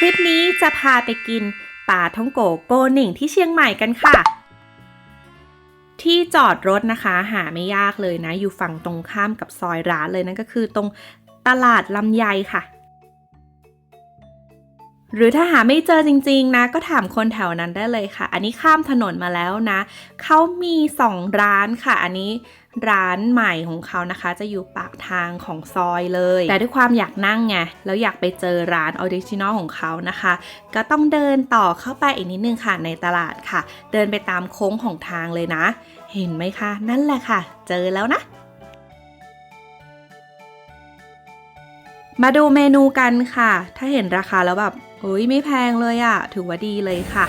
คลิปนี้จะพาไปกินป่าท่องโกโกหนิ่งที่เชียงใหม่กันค่ะ ที่จอดรถนะคะ หาไม่ยากเลยนะ อยู่ฝั่งตรงข้ามกับซอยร้านเลยนั่นก็คือตรงตลาดลำไยค่ะ หรือถ้าหาไม่เจอจริงๆนะ ก็ถามคนแถวนั้นได้เลยค่ะ อันนี้ข้ามถนนมาแล้วนะ เขามีสองร้านค่ะ อันนี้ร้านใหม่ของเขานะคะ จะอยู่ปากทางของซอยเลย แต่ด้วยความอยากนั่งไง แล้วอยากไปเจอร้านออริจินอลของเขานะคะ ก็ต้องเดินต่อเข้าไปอีกนิดนึงค่ะในตลาดค่ะ เดินไปตามโค้งของทางเลยนะ เห็นไหมคะ นั่นแหละค่ะ เจอแล้วนะมาดูเมนูกันค่ะ ถ้าเห็นราคาแล้วแบบ เฮ้ยไม่แพงเลยอะถือว่าดีเลยค่ะ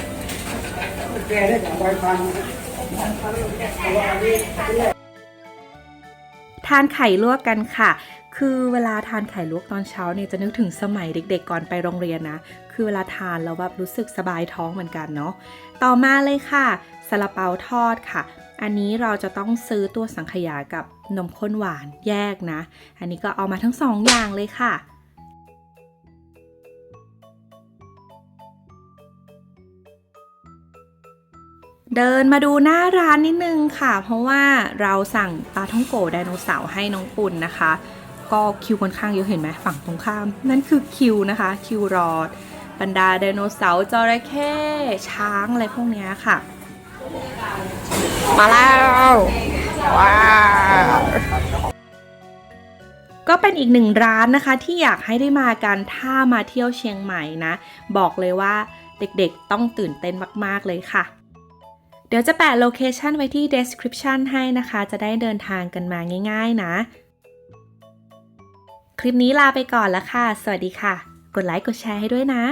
ทานไข่ลวกกันค่ะ คือเวลาทานไข่ลวกตอนเช้าเนี่ยจะนึกถึงสมัยเด็กๆก่อนไปโรงเรียนนะ คือเวลาทานแล้วแบบรู้สึกสบายท้องเหมือนกันเนาะ ต่อมาเลยค่ะซาลาเปาทอดค่ะ อันนี้เราจะต้องซื้อตัวสังขยากับนมข้นหวานแยกนะ อันนี้ก็เอามาทั้งสองอย่างเลยค่ะ เดินมาดูหน้าร้านนิดนึงค่ะ เพราะว่าเราสั่งปลาท่องโกไดโนเสาร์ให้น้องปุ่นนะคะ ก็คิวค่อนข้างเยอะเห็นไหมฝั่งตรงข้าม นั่นคือคิวนะคะ คิวรอดบรรดาไดโนเสาร์จระเข้ช้างอะไรพวกเนี้ยค่ะ มาแล้วว้าวก็เป็นอีกหนึ่งร้านนะคะที่อยากให้ได้มากันถ้ามาเที่ยวเชียงใหม่นะ บอกเลยว่าเด็กๆต้องตื่นเต้นมากๆเลยค่ะ เดี๋ยวจะแปะโลเคชันไว้ที่ description ให้นะคะ จะได้เดินทางกันมาง่าย ๆ นะ คลิปนี้ลาไปก่อนแล้วค่ะ สวัสดีค่ะ กดไลค์กดแชร์ให้ด้วยนะ